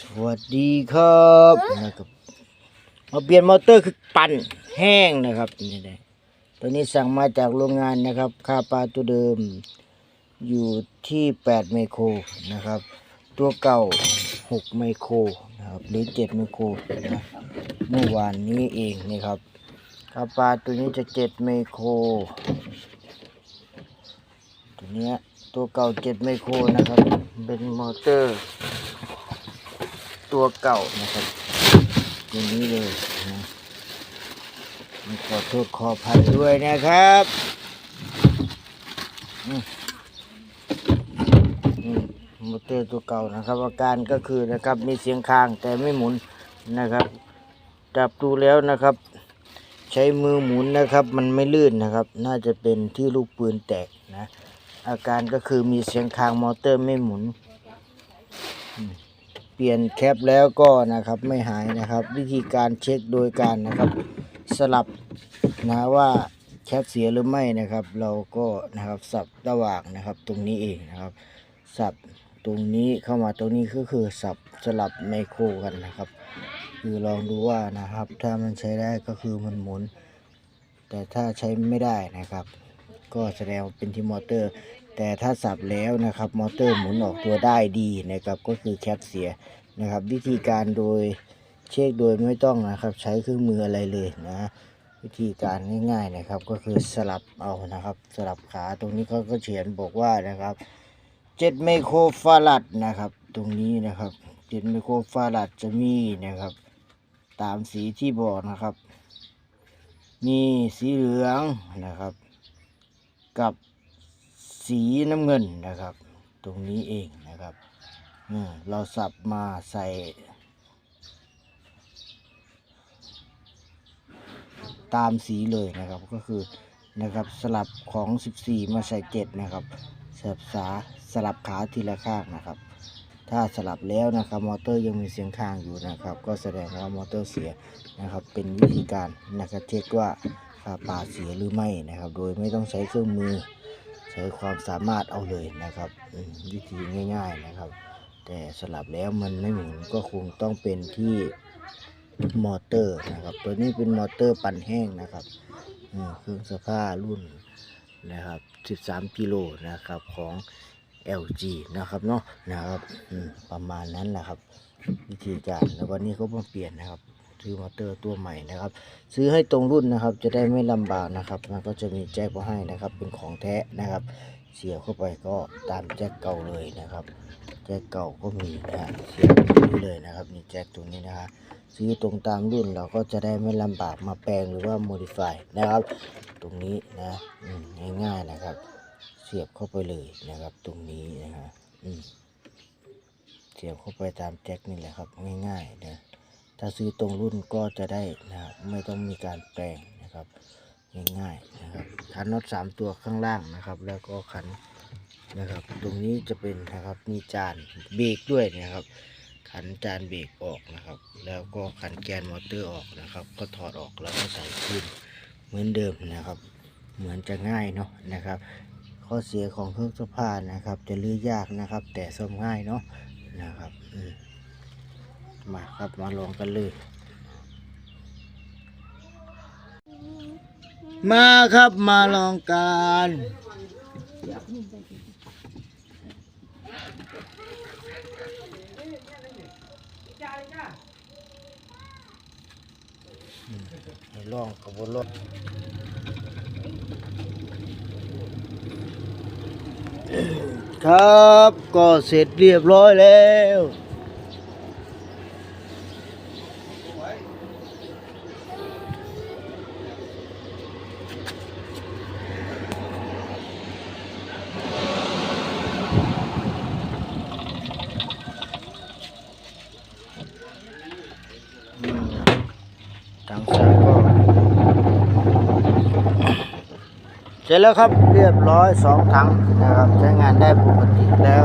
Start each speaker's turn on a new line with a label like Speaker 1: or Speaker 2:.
Speaker 1: สวัสดีครับนะครับมาเปลี่ยนมอเตอร์คือปั่นแห้งนะครับนี่นะตัวนี้สั่งมาจากโรงงานนะครับ ค่าปลาตัวเดิมอยู่ที่ 8 ไมโครนะครับ ตัวเก่า 6 ไมโครนะครับหรือ 7 ไมโครนะเมื่อวานนี้เองนะครับค่าปลาตัวนี้จะ 7 ไมโครตัวเนี้ยตัวเก่า 7 ไมโครนะครับ เป็นมอเตอร์ ตัวเก่านะครับอย่างนี้เลยนะขอโทษขออภัยด้วยนะครับมอเตอร์ตัวเก่านะครับอาการก็คือนะครับมีเสียงคางแต่ไม่หมุนนะครับจับดูแล้วนะครับ ใช้มือหมุนนะครับ มันไม่ลื่นนะครับ น่าจะเป็นที่ลูกปืนแตกนะ อาการก็คือมีเสียงคางมอเตอร์ไม่หมุน เปลี่ยนแคปแล้วก็นะครับไม่หายนะครับ วิธีการเช็คโดยการนะครับ สลับนะว่าแคปเสียหรือไม่นะครับ เราก็นะครับสับระหว่างนะครับ ตรงนี้เองนะครับ สับตรงนี้เข้ามาตรงนี้ก็คือสับสลับไมโครกันนะครับ คือลองดูว่านะครับ ถ้ามันใช้ได้ก็คือมันหมุน แต่ถ้าใช้ไม่ได้นะครับ ก็แสดงว่าเป็นที่มอเตอร์ แต่ถ้าสับแล้วนะครับมอเตอร์หมุนออกตัวได้ดีนะครับก็คือแคปเสียนะครับ วิธีการโดยเช็คโดยไม่ต้องนะครับ ใช้เครื่องมืออะไรเลยนะวิธีการง่ายๆนะครับ ก็คือสลับเอานะครับ สลับขาตรงนี้เขาก็เขียนบอกว่านะครับ7ไมโครฟารัดนะครับ ตรงนี้นะครับ7ไมโครฟารัดจะมีนะครับ ตามสีที่บอกนะครับ มีสีเหลืองนะครับ กับสีน้ำเงินนะครับ ตรงนี้เองนะครับเราสับมาใส่ตามสีเลยนะครับก็คือนะครับสลับของ 14 มาใส่ 7 นะครับสลับขาสลับขาทีละข้างนะครับ ถ้าสลับแล้วนะครับมอเตอร์ยังมีเสียงข้างอยู่นะครับ ก็แสดงว่ามอเตอร์เสียนะครับเป็นวิธีการนะครับเช็คว่า ปลาเสียหรือไม่นะครับ โดยไม่ต้องใช้เครื่องมือ ใช้ความสามารถเอาเลยนะครับวิธีง่าย ๆนะครับ แต่สลับแล้วมันไม่หมุนก็คงต้องเป็นที่มอเตอร์นะครับ ตัวนี้เป็นมอเตอร์ปั่นแห้งนะครับเครื่องสภารุ่นนะครับ 13 กิโลนะครับของ LG นะครับเนาะนะครับประมาณนั้นแหละครับ วิธีการแล้ววันนี้เขามาเปลี่ยนนะครับ ซื้อมอเตอร์ตัวใหม่นะครับ ซื้อให้ตรงรุ่นนะครับ จะได้ไม่ลำบากนะครับ มันก็จะมีแจ็คมาให้นะครับ เป็นของแท้นะครับ เสียบเข้าไปก็ตามแจ็คเก่าเลยนะครับ แจ็คเก่าก็มีนะฮะเสียบนี้เลยนะครับนี่แจ็คตัวนี้นะฮะซื้อตรงตามรุ่นเราก็จะได้ไม่ลำบากมาแปลงหรือว่าโมดิฟายนะครับ ตรงนี้นะง่ายๆนะครับ เสียบเข้าไปเลยนะครับ ตรงนี้นะฮะเสียบเข้าไปตามแจ็คนี่แหละครับง่ายๆนะ ถ้าซื้อตรงรุ่นก็จะได้นะครับไม่ต้องมีการแปลงนะครับง่ายๆนะครับขันน็อตสามตัวข้างล่างนะครับ แล้วก็ขันนะครับ ตรงนี้จะเป็นนะครับมีจานเบรกด้วยนะครับ ขันจานเบรกออกนะครับ แล้วก็ขันแกนมอเตอร์ออกนะครับ ก็ถอดออกแล้วก็ใส่คืนเหมือนเดิมนะครับ เหมือนจะง่ายเนาะนะครับ ข้อเสียของเครื่องซักผ้านะครับ จะลื้อยากนะครับ แต่ซ่อมง่ายเนาะนะครับอื มาครับมาลองกันเลย มาครับมาลองกันลองกับบนรถครับก็เสร็จเรียบร้อยแล้วางซ้ายก็ เสร็จแล้วครับเรียบร้อยสองถังนะครับใช้งานได้ปกติแล้ว